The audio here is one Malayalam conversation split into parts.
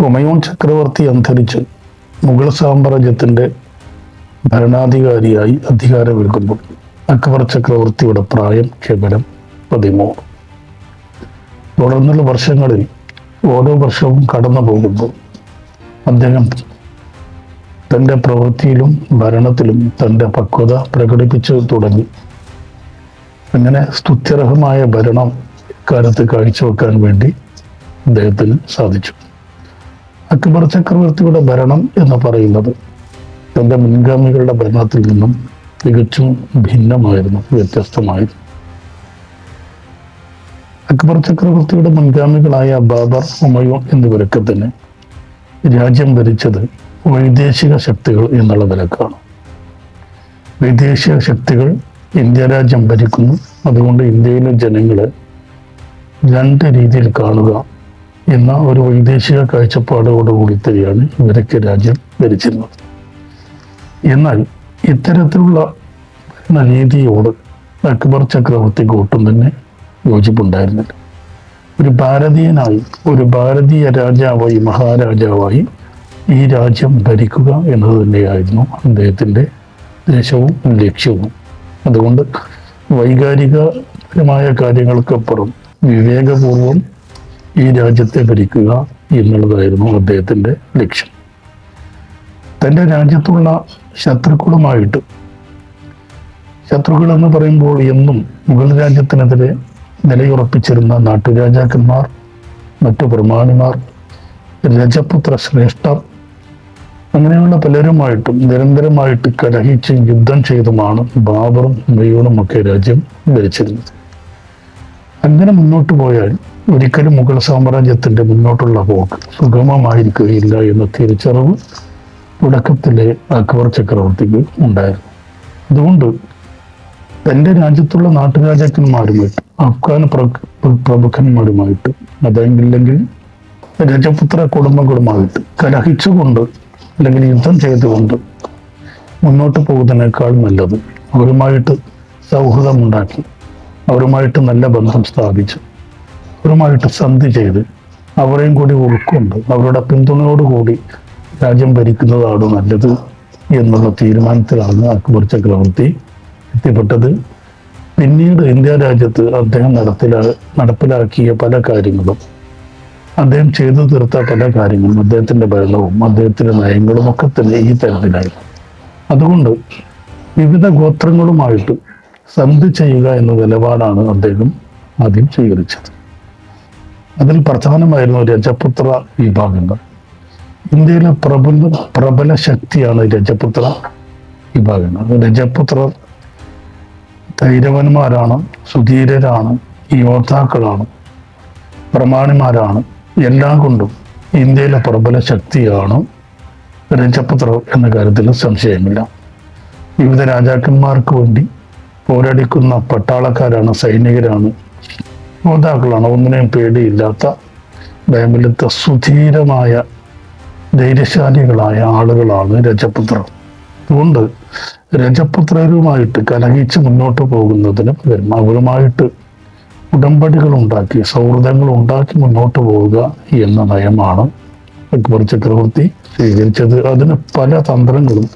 ഹുമയൂൺ ചക്രവർത്തി അന്തരിച്ച് മുഗൾ സാമ്രാജ്യത്തിന്റെ ഭരണാധികാരിയായി അധികാരമേൽക്കുമ്പോൾ അക്ബർ ചക്രവർത്തിയുടെ പ്രായം കേവലം പതിമൂന്ന്. തുടർന്നുള്ള വർഷങ്ങളിൽ ഓരോ വർഷവും കടന്നു പോകുമ്പോൾ അദ്ദേഹം തന്റെ പ്രവൃത്തിയിലും ഭരണത്തിലും തന്റെ പക്വത പ്രകടിപ്പിച്ചു തുടങ്ങി. അങ്ങനെ സ്തുത്യർഹമായ ഭരണം ഇക്കാലത്ത് കാഴ്ചവെക്കാൻ വേണ്ടി അദ്ദേഹത്തിന് സാധിച്ചു. അക്ബർ ചക്രവർത്തിയുടെ ഭരണം എന്ന് പറയുന്നത് തന്റെ മുൻഗാമികളുടെ ഭരണത്തിൽ നിന്നും തികച്ചും ഭിന്നമായിരുന്നു വ്യത്യസ്തമായിരുന്നു അക്ബർ ചക്രവർത്തിയുടെ മുൻഗാമികളായ ബാബർ ഹുമയൂൺ എന്നിവരൊക്കെ തന്നെ രാജ്യം ഭരിച്ചത് വൈദേശിക ശക്തികൾ എന്നുള്ള നിലക്കാണ്. വൈദേശിക ശക്തികൾ ഇന്ത്യ രാജ്യം ഭരിക്കുന്നു. അതുകൊണ്ട് ഇന്ത്യയിലെ ജനങ്ങളെ രണ്ട് രീതിയിൽ കാണുക എന്ന ഒരു വൈദേശിക കാഴ്ചപ്പാടോടുകൂടി തന്നെയാണ് ഇവരൊക്കെ രാജ്യം ഭരിച്ചിരുന്നത്. എന്നാൽ ഇത്തരത്തിലുള്ള ഭരണരീതിയോട് അക്ബർ ചക്രവർത്തിക്ക് ഒട്ടും തന്നെ യോജിപ്പുണ്ടായിരുന്നില്ല. ഒരു ഭാരതീയനായി ഒരു ഭാരതീയ രാജാവായി മഹാരാജാവായി ഈ രാജ്യം ഭരിക്കുക എന്നത് തന്നെയായിരുന്നു അദ്ദേഹത്തിന്റെ ദേശവും ലക്ഷ്യവും. അതുകൊണ്ട് വൈകാരികപരമായ കാര്യങ്ങൾക്കപ്പുറം വിവേകപൂർവം ഈ രാജ്യത്തെ ഭരിക്കുക എന്നുള്ളതായിരുന്നു അദ്ദേഹത്തിന്റെ ലക്ഷ്യം. തന്റെ രാജ്യത്തുള്ള ശത്രുക്കളുമായിട്ട് ശത്രുക്കൾ എന്ന് പറയുമ്പോൾ എന്നും മുഗൾ രാജ്യത്തിനെതിരെ നിലയുറപ്പിച്ചിരുന്ന നാട്ടുരാജാക്കന്മാർ മറ്റു പ്രമാണിമാർ രജപുത്ര ശ്രേഷ്ഠർ അങ്ങനെയുള്ള പലരുമായിട്ടും നിരന്തരമായിട്ട് കലഹിച്ച് യുദ്ധം ചെയ്തുമാണ് ബാബറും മയൂണും ഒക്കെ രാജ്യം ഭരിച്ചിരുന്നത്. അങ്ങനെ മുന്നോട്ട് പോയാൽ ഒരിക്കലും മുഗൾ സാമ്രാജ്യത്തിന്റെ മുന്നോട്ടുള്ള പോക്ക് സുഗമമായിരിക്കുകയില്ല എന്ന തിരിച്ചറിവ് തുടക്കത്തിലെ അക്ബർ ചക്രവർത്തിക്ക് ഉണ്ടായിരുന്നു. അതുകൊണ്ട് തന്റെ രാജ്യത്തുള്ള നാട്ടുരാജാക്കന്മാരുമായിട്ട് അഫ്ഗാൻ പ്രമുഖന്മാരുമായിട്ട് അതെങ്കില്ലെങ്കിൽ രജപുത്ര കുടുംബങ്ങളുമായിട്ട് കലഹിച്ചുകൊണ്ട് അല്ലെങ്കിൽ യുദ്ധം ചെയ്തുകൊണ്ട് മുന്നോട്ട് പോകുന്നതിനേക്കാൾ നല്ലത് അവരുമായിട്ട് സൗഹൃദമുണ്ടാക്കി അവരുമായിട്ട് നല്ല ബന്ധം സ്ഥാപിച്ച്. അവരുമായിട്ട് സന്ധി ചെയ്ത് അവരെയും കൂടി ഉൾക്കൊണ്ട് അവരുടെ പിന്തുണയോടുകൂടി രാജ്യം ഭരിക്കുന്നതാണ് നല്ലത് എന്നുള്ള തീരുമാനത്തിലാണ് അക്ബർ ചക്രവർത്തി എത്തിപ്പെട്ടത്. പിന്നീട് ഇന്ത്യ രാജ്യത്ത് അദ്ദേഹം നടപ്പിലാ നടപ്പിലാക്കിയ പല കാര്യങ്ങളും അദ്ദേഹം ചെയ്തു തീർത്ത പല കാര്യങ്ങളും അദ്ദേഹത്തിന്റെ ഭരണവും അദ്ദേഹത്തിന്റെ നയങ്ങളും ഒക്കെ തന്നെ ഈ തരത്തിലായി. അതുകൊണ്ട് വിവിധ ഗോത്രങ്ങളുമായിട്ട് സന്ധി ചെയ്യുക എന്ന നിലപാടാണ് അദ്ദേഹം ആദ്യം സ്വീകരിച്ചത്. അതിൽ പ്രധാനമായിരുന്നു രജപുത്ര വിഭാഗങ്ങൾ. ഇന്ത്യയിലെ പ്രബല പ്രബല ശക്തിയാണ് രജപുത്ര വിഭാഗങ്ങൾ. രജപുത്രർ ധൈര്യവന്മാരാണ് സുധീരരാണ് യോദ്ധാക്കളാണ് പ്രമാണിമാരാണ് എല്ലാം കൊണ്ടും ഇന്ത്യയിലെ പ്രബല ശക്തിയാണ് രജപുത്ര എന്ന കാര്യത്തിൽ സംശയമില്ല. വിവിധ രാജാക്കന്മാർക്ക് വേണ്ടി പോരടിക്കുന്ന പട്ടാളക്കാരാണ് സൈനികരാണ്. യോദ്ധാക്കളാണ് ഒന്നിനെയും പേടിയില്ലാത്ത ഭയമില്ലാത്ത സുധീരമായ ധൈര്യശാലികളായ ആളുകളാണ് രജപുത്രർ. അതുകൊണ്ട് രജപുത്രരുമായിട്ട് കലഹിച്ച് മുന്നോട്ട് പോകുന്നതിന് പകരം അവരുമായിട്ട് ഉടമ്പടികൾ ഉണ്ടാക്കി സൗഹൃദങ്ങൾ ഉണ്ടാക്കി മുന്നോട്ട് പോവുക എന്ന നയമാണ് അക്ബർ ചക്രവർത്തി സ്വീകരിച്ചത്. അതിന് പല തന്ത്രങ്ങളും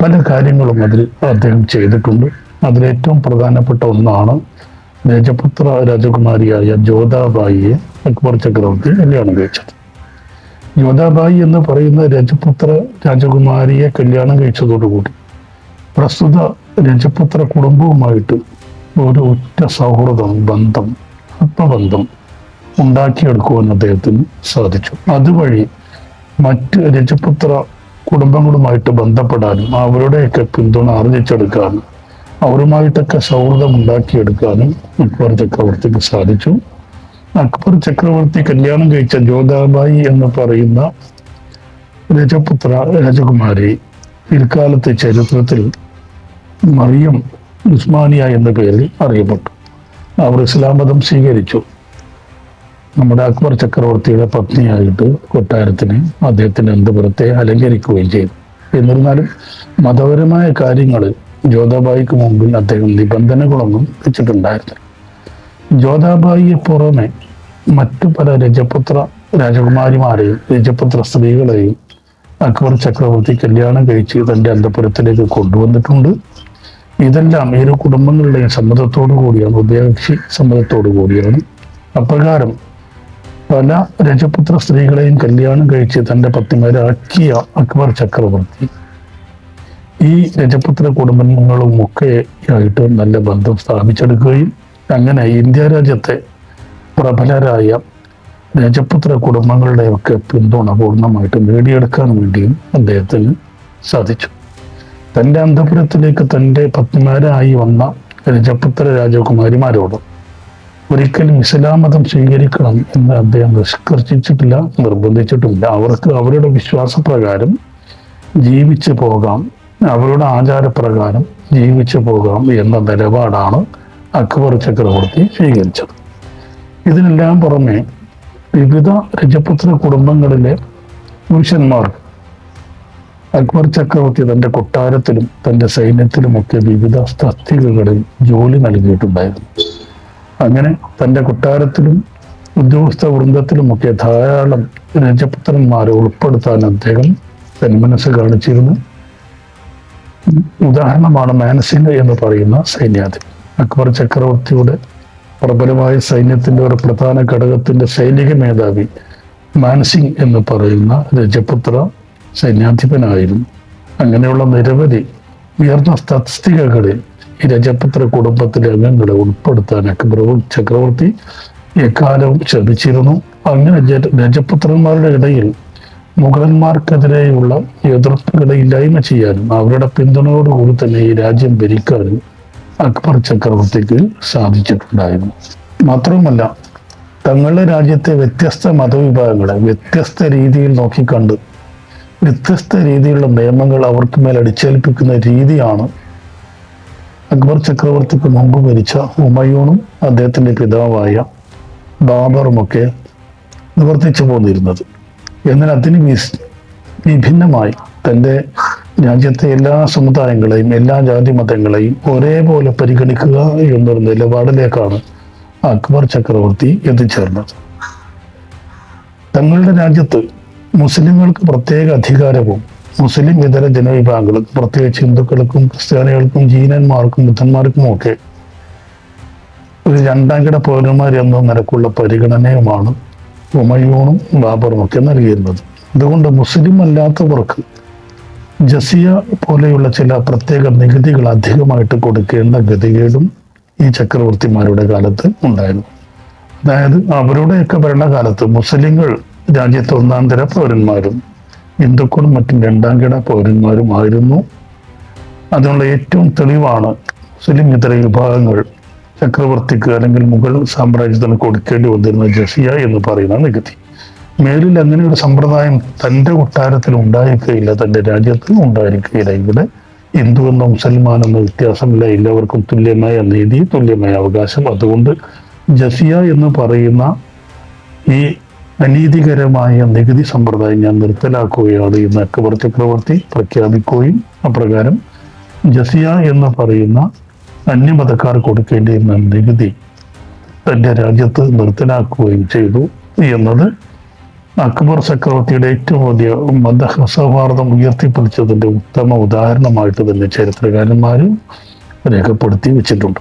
പല കാര്യങ്ങളും അതിൽ അദ്ദേഹം ചെയ്തിട്ടുണ്ട്. അതിലേറ്റവും പ്രധാനപ്പെട്ട ഒന്നാണ് രജപുത്ര രാജകുമാരിയായ ജ്യോതാബായിയെ അക്ബർ ചക്രവർത്തി കല്യാണം കഴിച്ചത്. ജ്യോതാബായി എന്ന് പറയുന്ന രജപുത്ര രാജകുമാരിയെ കല്യാണം കഴിച്ചതോടുകൂടി പ്രസ്തുത രജപുത്ര കുടുംബവുമായിട്ട് ഒരു ഉറ്റ സൗഹൃദം ബന്ധം ആത്മബന്ധം ഉണ്ടാക്കിയെടുക്കുവാൻ അദ്ദേഹത്തിന് സാധിച്ചു. അതുവഴി മറ്റ് രജപുത്ര കുടുംബങ്ങളുമായിട്ട് ബന്ധപ്പെടാനും അവരുടെയൊക്കെ പിന്തുണ ആർജിച്ചെടുക്കാനും അവരുമായിട്ടൊക്കെ സൗഹൃദം ഉണ്ടാക്കിയെടുക്കാനും അക്ബർ ചക്രവർത്തിക്ക് സാധിച്ചു. അക്ബർ ചക്രവർത്തി കല്യാണം കഴിച്ച ജ്യോതാബായി എന്ന് പറയുന്ന രജപുത്ര രാജകുമാരി പിൽക്കാലത്തെ ചരിത്രത്തിൽ മറിയം ഉസ്മാനിയ എന്ന പേരിൽ അറിയപ്പെട്ടു. അവർ ഇസ്ലാം മതം സ്വീകരിച്ചു. നമ്മുടെ അക്ബർ ചക്രവർത്തിയുടെ പത്നിയായിട്ട് കൊട്ടാരത്തിന് അദ്ദേഹത്തിന്റെ അന്തപുരത്തെ അലങ്കരിക്കുകയും ചെയ്തു. എന്നിരുന്നാലും മതപരമായ കാര്യങ്ങളിൽ ജ്യോതാബായിക്ക് മുമ്പിൽ അദ്ദേഹം നിബന്ധനകളൊന്നും വെച്ചിട്ടുണ്ടായിരുന്നു ജ്യോതാബായിയെ പുറമെ മറ്റു പല രജപുത്ര രാജകുമാരിമാരെയും രജപുത്ര സ്ത്രീകളെയും അക്ബർ ചക്രവർത്തി കല്യാണം കഴിച്ച് തന്റെ അന്തപുരത്തിലേക്ക് കൊണ്ടുവന്നിട്ടുണ്ട്. ഇതെല്ലാം ഇരു കുടുംബങ്ങളുടെയും സമ്മതത്തോടു കൂടിയാണ് ഉഭയകക്ഷി സമ്മതത്തോടു കൂടിയാണ്. അപ്രകാരം പല രജപുത്ര സ്ത്രീകളെയും കല്യാണം കഴിച്ച് തന്റെ പത്നിമാരാക്കിയ അക്ബർ ചക്രവർത്തി ഈ രജപുത്ര കുടുംബങ്ങളും ഒക്കെ ആയിട്ട് നല്ല ബന്ധം സ്ഥാപിച്ചെടുക്കുകയും അങ്ങനെ ഇന്ത്യ രാജ്യത്തെ പ്രബലരായ രജപുത്ര കുടുംബങ്ങളുടെയൊക്കെ പിന്തുണ പൂർണമായിട്ട് നേടിയെടുക്കാൻ വേണ്ടിയും അദ്ദേഹത്തിന് സാധിച്ചു. തന്റെ അന്തപുരത്തിലേക്ക് തന്റെ പത്നിമാരായി വന്ന രജപുത്ര രാജകുമാരിമാരോട് ഒരിക്കലും ഇസ്ലാം മതം സ്വീകരിക്കണം എന്ന് അദ്ദേഹം നിഷ്കർഷിച്ചിട്ടില്ല നിർബന്ധിച്ചിട്ടുമില്ല അവർക്ക് അവരുടെ വിശ്വാസപ്രകാരം ജീവിച്ചു പോകാം അവരുടെ ആചാരപ്രകാരം ജീവിച്ചു പോകാം എന്ന നിലപാടാണ് അക്ബർ ചക്രവർത്തി സ്വീകരിച്ചത്. ഇതിനെല്ലാം പുറമെ വിവിധ രജപുത്ര കുടുംബങ്ങളിലെ പുരുഷന്മാർക്ക് അക്ബർ ചക്രവർത്തി തന്റെ കൊട്ടാരത്തിലും തന്റെ സൈന്യത്തിലുമൊക്കെ വിവിധ തസ്തികകളിൽ ജോലി നൽകിയിട്ടുണ്ടായിരുന്നു. അങ്ങനെ തന്റെ കൊട്ടാരത്തിലും ഉദ്യോഗസ്ഥ വൃന്ദത്തിലുമൊക്കെ ധാരാളം രജപുത്രന്മാരെ ഉൾപ്പെടുത്താൻ അദ്ദേഹം തന്മനസ് കാണിച്ചിരുന്നു. ഉദാഹരണമാണ് മാനസിംഗ് എന്ന് പറയുന്ന സൈന്യാധിപൻ. അക്ബർ ചക്രവർത്തിയുടെ പ്രബലമായ സൈന്യത്തിന്റെ ഒരു പ്രധാന ഘടകത്തിന്റെ സൈനിക മേധാവി മാൻസിംഗ് എന്ന് പറയുന്ന രജപുത്ര സൈന്യാധിപനായിരുന്നു. അങ്ങനെയുള്ള നിരവധി ഉയർന്ന തസ്തികകളിൽ ഈ രജപുത്ര കുടുംബത്തിലെ അംഗങ്ങളെ ഉൾപ്പെടുത്താൻ അക്ബർ ചക്രവർത്തി എക്കാലവും ശ്രമിച്ചിരുന്നു. അങ്ങനെ രജപുത്രന്മാരുടെ ഇടയിൽ മുഗളന്മാർക്കെതിരെയുള്ള എതിർപ്പുകളെ ഇല്ലായ്മ ചെയ്യാനും അവരുടെ പിന്തുണയോടുകൂടി തന്നെ ഈ രാജ്യം ഭരിക്കാനും അക്ബർ ചക്രവർത്തിക്ക് സാധിച്ചിട്ടുണ്ടായിരുന്നു. മാത്രവുമല്ല തങ്ങളുടെ രാജ്യത്തെ വ്യത്യസ്ത മതവിഭാഗങ്ങളെ വ്യത്യസ്ത രീതിയിൽ നോക്കിക്കണ്ട് വ്യത്യസ്ത രീതിയിലുള്ള നിയമങ്ങൾ അവർക്ക് മേൽ അടിച്ചേൽപ്പിക്കുന്ന രീതിയാണ് അക്ബർ ചക്രവർത്തിക്ക് മുമ്പ് ഭരിച്ച ഹുമയൂണും അദ്ദേഹത്തിന്റെ പിതാവായ ബാബറുമൊക്കെ നിവർത്തിച്ചു പോന്നിരുന്നത്. എന്നാൽ അതിന് വിഭിന്നമായി തന്റെ രാജ്യത്തെ എല്ലാ സമുദായങ്ങളെയും എല്ലാ ജാതി മതങ്ങളെയും ഒരേപോലെ പരിഗണിക്കുക എന്നൊരു നിലപാടിലേക്കാണ് അക്ബർ ചക്രവർത്തി എത്തിച്ചേർന്നത്. തങ്ങളുടെ രാജ്യത്ത് മുസ്ലിങ്ങൾക്ക് പ്രത്യേക അധികാരവും മുസ്ലിം ഇതര ജനവിഭാഗങ്ങൾക്ക് പ്രത്യേകിച്ച് ഹിന്ദുക്കൾക്കും ക്രിസ്ത്യാനികൾക്കും ജീനന്മാർക്കും ബുദ്ധന്മാർക്കും ഒക്കെ ഒരു രണ്ടാം കിട പൗരന്മാർ എന്ന നിരക്കുള്ള പരിഗണനയുമാണ് ഉമയൂണും ബാബറും ഒക്കെ നൽകിയിരുന്നത്. അതുകൊണ്ട് മുസ്ലിം അല്ലാത്തവർക്ക് ജസിയ പോലെയുള്ള ചില പ്രത്യേക നികുതികൾ അധികമായിട്ട് കൊടുക്കേണ്ട ഗതികേടും ഈ ചക്രവർത്തിമാരുടെ കാലത്ത് ഉണ്ടായിരുന്നു. അതായത് അവരുടെയൊക്കെ ഭരണകാലത്ത് മുസ്ലിങ്ങൾ രാജ്യത്തെ ഒന്നാം തര പൗരന്മാരും ഹിന്ദുക്കളും മറ്റും രണ്ടാം കിട പൗരന്മാരുമായിരുന്നു. അതിനുള്ള ഏറ്റവും തെളിവാണ് മുസ്ലിം ഇതര വിഭാഗങ്ങൾ ചക്രവർത്തിക്ക് അല്ലെങ്കിൽ മുഗൾ സാമ്രാജ്യത്തിന് കൊടുക്കേണ്ടി വന്നിരുന്ന ജസിയ എന്ന് പറയുന്ന നികുതി. മേലിൽ അങ്ങനെ ഒരു സമ്പ്രദായം തന്റെ കൊട്ടാരത്തിൽ ഉണ്ടായിരിക്കുകയില്ല തന്റെ രാജ്യത്തിൽ ഉണ്ടായിരിക്കുകയില്ല ഇവിടെ ഹിന്ദു എന്നോ മുസൽമാൻ എന്നോ വ്യത്യാസമില്ല. എല്ലാവർക്കും തുല്യമായ നീതി തുല്യമായ അവകാശം. അതുകൊണ്ട് ജസിയ എന്ന് പറയുന്ന ഈ അനീതികരമായ നികുതി സമ്പ്രദായം ഞാൻ നിർത്തലാക്കുകയാണ് എന്ന് അക്ബർ ചക്രവർത്തി പ്രഖ്യാപിക്കുകയും അപ്രകാരം ജസിയ എന്ന് പറയുന്ന അന്യമതക്കാർ കൊടുക്കേണ്ടിയിരുന്ന നികുതി തന്റെ രാജ്യത്ത് നിർത്തലാക്കുകയും ചെയ്തു എന്നത് അക്ബർ ചക്രവർത്തിയുടെ ഏറ്റവും വലിയ മത സൗഹാർദ്ദം ഉയർത്തിപ്പിടിച്ചതിന്റെ ഉത്തമ ഉദാഹരണമായിട്ട് തന്നെ ചരിത്രകാരന്മാരും രേഖപ്പെടുത്തി വെച്ചിട്ടുണ്ട്.